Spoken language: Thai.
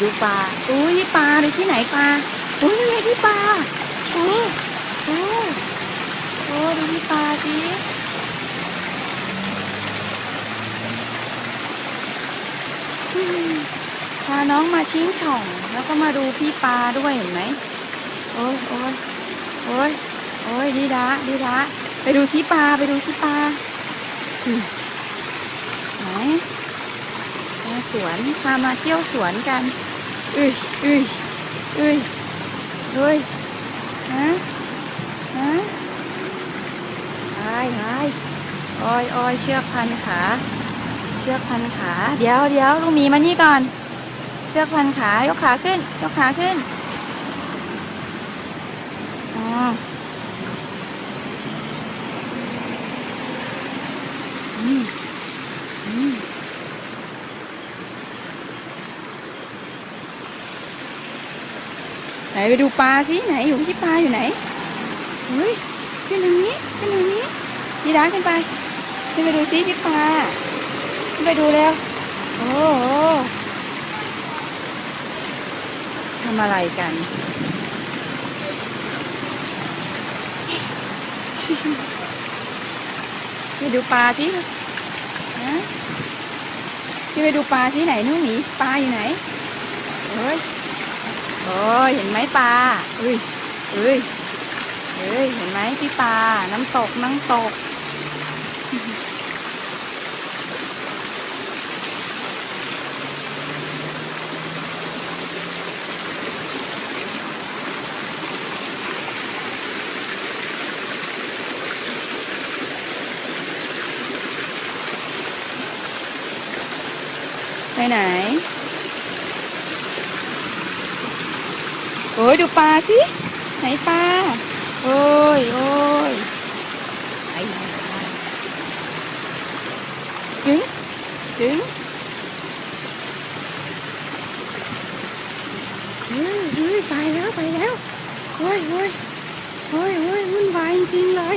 ดูปลา อุ้ยปลาดูที่ไหนปลา อุ้ยนี่ไงที่ปลาโอ้โอ้โอ้ดูที่ปลาสิพาน้องมาชิ้งช่อง แล้วก็มาดูพี่ปลาด้วยเห็นไหม โอ้ยโอ้ยโอ้ยโอ้ยดีดาดีดาไปดูซิปลาไปดูซิปลาไหนมาสวนพามาเที่ยวสวนกัน อุ้ยอุ้ยอุ้ยเฮ้ยฮะฮะหายหายออ้ยออ้ยเชือกพันขาเชือกพันขาเดี๋ยวเดี๋ยวลุงหมีมานี่ก่อน เชือกพันขายกขาขึ้น ยกขาขึ้นอ๋ออืมอืม ไหนไปดูปลาสิไหนอยู่ที่ปลาอยู่ไหนเฮ้ยขึ้นทางนี้ขึ้นทางนี้พี่ร้าขึ้นไปขึ้นไปดูสิพี่ปลาขึ้นไปดูแล้วโอ้โหทำอะไรกันไปดูปลาสิฮะพี่ไปดูปลาสิไหนนู่นหนีปลาอยู่ไหน อ้เห็นไหมปลาเอ้ยเอ้ยเอ้ยเห็นไหมพี่ปลาน้ำตกน้ำตก ไปไหน โอ้ยดูปลาสิ ไหนปลา โอ้ยโอ้ยไอ้ถึงถึงเฮ้ยเฮ้ยไปแล้วไปแล้วโอ้ยโอ้ยโอ้ยโอ้ยวุ่นวายจริงๆเลย